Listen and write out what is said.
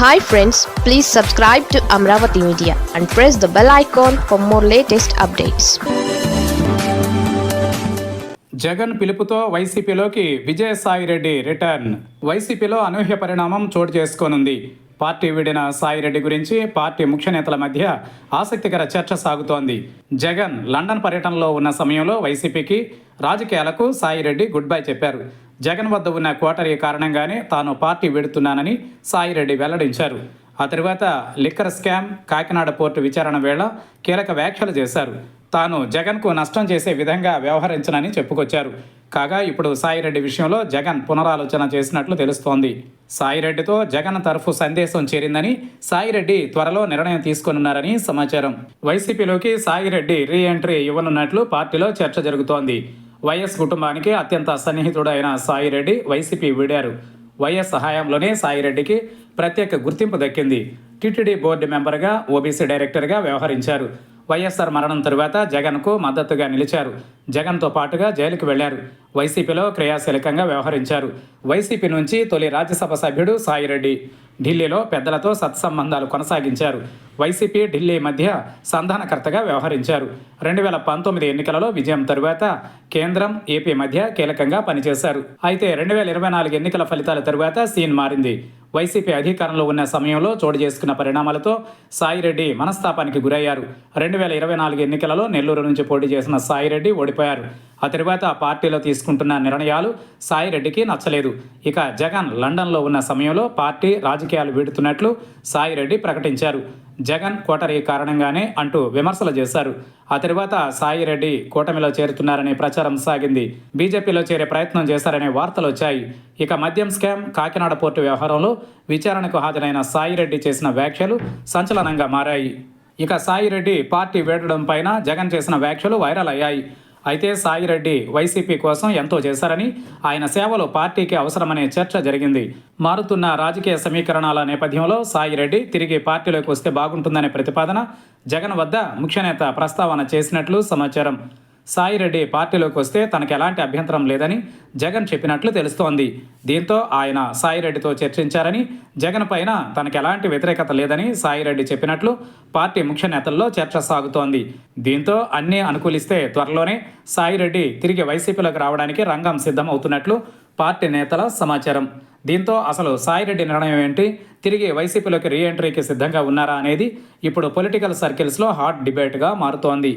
Hi friends please subscribe to Amaravati media and press the bell icon for more latest updates Jagan పిలుపుతో వైసీపీలోకి Vijayasai Reddy return. వైసీపీలో అనూహ్య పరిణామం చోటు చేసుకోనుంది. Party వీడిన సాయిరెడ్డి గురించి పార్టీ ముఖ్య నేతల మధ్య ఆసక్తికర చర్చ సాగుతోంది. జగన్ లండన్ పర్యటనలో ఉన్న సమయంలో వైసీపీకి రాజకీయాలకు సాయిరెడ్డి గుడ్ బై చెప్పారు. జగన్ వద్ద ఉన్న కోటరీ కారణంగానే తాను పార్టీ వెడుతున్నానని సాయిరెడ్డి వెల్లడించారు. ఆ తర్వాత లిక్కర్ స్కామ్ కాకినాడ పోర్టు విచారణ వేళ కీలక వ్యాఖ్యలు చేశారు. తాను జగన్కు నష్టం చేసే విధంగా వ్యవహరించనని చెప్పుకొచ్చారు. కాగా ఇప్పుడు సాయిరెడ్డి విషయంలో జగన్ పునరాలోచన చేసినట్లు తెలుస్తోంది. సాయిరెడ్డితో జగన్ తరఫు సందేశం చేరిందని సాయిరెడ్డి త్వరలో నిర్ణయం తీసుకొనున్నారని సమాచారం. వైసీపీలోకి సాయిరెడ్డి రీ ఎంట్రీ ఇవ్వనున్నట్లు పార్టీలో చర్చ జరుగుతోంది. వైఎస్ కుటుంబానికి అత్యంత సన్నిహితుడు అయిన సాయిరెడ్డి వైసీపీ వీడారు. వైఎస్ సహాయంలోనే సాయిరెడ్డికి ప్రత్యేక గుర్తింపు దక్కింది. టీటీడీ బోర్డు మెంబర్గా ఓబీసీ డైరెక్టర్గా వ్యవహరించారు. వైఎస్ఆర్ మరణం తరువాత జగన్కు మద్దతుగా నిలిచారు. జగన్తో పాటుగా జైలుకు వెళ్ళారు. వైసీపీలో క్రియాశీలకంగా వ్యవహరించారు. వైసీపీ నుంచి తొలి రాజ్యసభ సభ్యుడు సాయిరెడ్డి ఢిల్లీలో పెద్దలతో సత్సంబంధాలు కొనసాగించారు. వైసీపీ ఢిల్లీ మధ్య సంధానకర్తగా వ్యవహరించారు. రెండు వేల పంతొమ్మిది ఎన్నికలలో విజయం తరువాత కేంద్రం ఏపీ మధ్య కీలకంగా పనిచేశారు. అయితే రెండు వేల ఇరవై నాలుగు ఎన్నికల ఫలితాల తరువాత సీన్ మారింది. వైసీపీ అధికారంలో ఉన్న సమయంలో చోటు చేసుకున్న పరిణామాలతో సాయిరెడ్డి మనస్తాపానికి గురయ్యారు. రెండు వేల ఇరవై నాలుగు ఎన్నికలలో నెల్లూరు నుంచి పోటీ చేసిన సాయిరెడ్డి ఓడిపోయారు. ఆ తరువాత ఆ పార్టీలో తీసుకుంటున్న నిర్ణయాలు సాయిరెడ్డికి నచ్చలేదు. ఇక జగన్ లండన్లో ఉన్న సమయంలో పార్టీ రాజకీయాలు వీడుతున్నట్లు సాయిరెడ్డి ప్రకటించారు. జగన్ కోటరీ కారణంగానే అంటూ విమర్శలు చేశారు. ఆ తరువాత సాయిరెడ్డి కూటమిలో చేరుతున్నారనే ప్రచారం సాగింది. బీజేపీలో చేరే ప్రయత్నం చేశారనే వార్తలు వచ్చాయి. ఇక మద్యం స్కామ్ కాకినాడ పోర్టు వ్యవహారంలో విచారణకు హాజరైన సాయిరెడ్డి చేసిన వ్యాఖ్యలు సంచలనంగా మారాయి. ఇక సాయిరెడ్డి పార్టీ వేడడం పైన జగన్ చేసిన వ్యాఖ్యలు వైరల్ అయ్యాయి. అయితే సాయిరెడ్డి వైసీపీ కోసం ఎంతో చేశారని ఆయన సేవలు పార్టీకి అవసరమనే చర్చ జరిగింది. మారుతున్న రాజకీయ సమీకరణాల నేపథ్యంలో సాయిరెడ్డి తిరిగి పార్టీలోకి వస్తే బాగుంటుందనే ప్రతిపాదన జగన్ వద్ద ముఖ్యనేత ప్రస్తావన చేసినట్లు సమాచారం. సాయిరెడ్డి పార్టీలోకి వస్తే తనకు ఎలాంటి అభ్యంతరం లేదని జగన్ చెప్పినట్లు తెలుస్తోంది. దీంతో ఆయన సాయిరెడ్డితో చర్చించారని జగన్ పైన తనకు ఎలాంటి వ్యతిరేకత లేదని సాయిరెడ్డి చెప్పినట్లు పార్టీ ముఖ్య నేతల్లో చర్చ సాగుతోంది. దీంతో అన్నీ అనుకూలిస్తే త్వరలోనే సాయిరెడ్డి తిరిగి వైసీపీలోకి రావడానికి రంగం సిద్ధమవుతున్నట్లు పార్టీ నేతల సమాచారం. దీంతో అసలు సాయిరెడ్డి నిర్ణయం ఏంటి? తిరిగి వైసీపీలోకి రీ ఎంట్రీకి సిద్ధంగా ఉన్నారా అనేది ఇప్పుడు పొలిటికల్ సర్కిల్స్లో హాట్ డిబేట్గా మారుతోంది.